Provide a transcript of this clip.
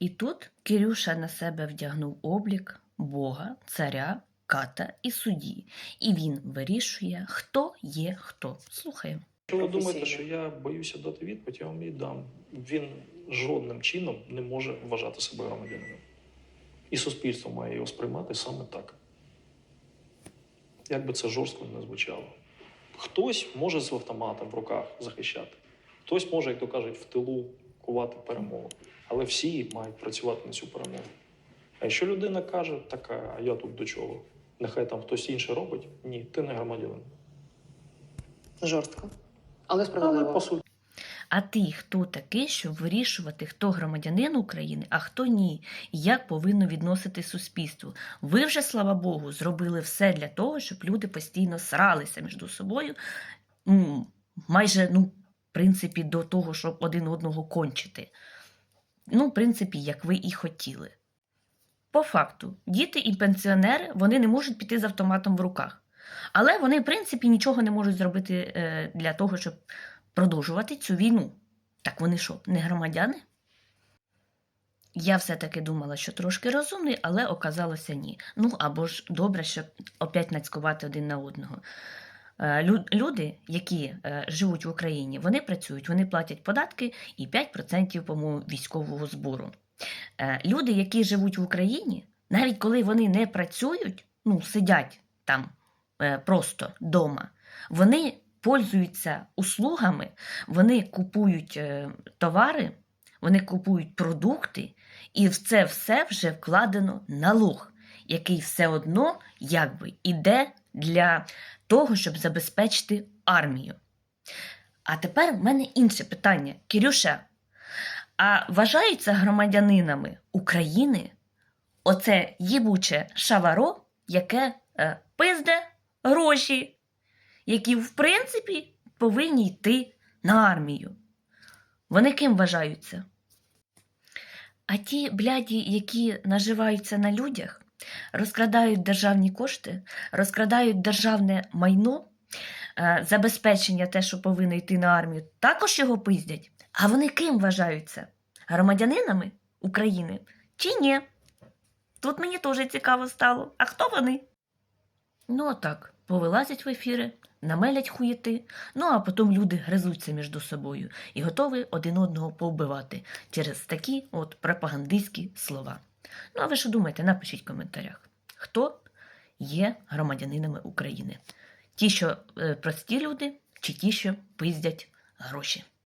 І тут Кирюша на себе вдягнув облік Бога, царя, ката і судді. І він вирішує, хто є хто. Слухаємо. Якщо ви думаєте, що я боюся дати відповідь, я вам її дам. Він жодним чином не може вважати себе громадянином. І суспільство має його сприймати саме так. Як би це жорстко не звучало. Хтось може з автоматом в руках захищати, хтось може, як то кажуть, в тилу кувати перемогу. Але всі мають працювати на цю перемогу. А якщо людина каже, так, а я тут до чого? Нехай там хтось інший робить, ні, ти не громадянин. Жорстко. Але Але по суті. А ти хто такий, щоб вирішувати, хто громадянин України, а хто ні, і як повинно відносити суспільство? Ви вже, слава Богу, зробили все для того, щоб люди постійно сралися між собою, майже, ну, в принципі, до того, щоб один одного кончити. Ну, в принципі, як ви і хотіли. По факту, діти і пенсіонери вони не можуть піти з автоматом в руках. Але вони, в принципі, нічого не можуть зробити е, для того, щоб продовжувати цю війну. Так вони що, не громадяни? Я все-таки думала, що трошки розумний, але оказалося ні. Ну або ж добре, щоб опять нацькувати один на одного. Е, лю- Люди, які е, живуть в Україні, вони працюють, вони платять податки і 5%, по-моєму, військового збору. Е, Люди, які живуть в Україні, навіть коли вони не працюють, ну, сидять там просто вдома, вони пользуються услугами, вони купують товари, вони купують продукти, і в це все вже вкладено налог, який все одно якби іде для того, щоб забезпечити армію. А тепер в мене інше питання. Кирюша, а вважаються громадянинами України оце їбуче шаваро, яке е, пизде гроші, які, в принципі, повинні йти на армію. Вони ким вважаються? А ті бляді, які наживаються на людях, розкрадають державні кошти, розкрадають державне майно, е, забезпечення те, що повинно йти на армію, також його пиздять. А вони ким вважаються? Громадянинами України чи ні? Тут мені теж цікаво стало. А хто вони? Ну, отак, повилазять в ефіри, намелять хуєти, ну а потім люди гризуться між собою і готові один одного повбивати через такі от пропагандистські слова. Ну, а ви що думаєте? Напишіть в коментарях, хто є громадянинами України? Ті, що е, прості люди, чи ті, що пиздять гроші.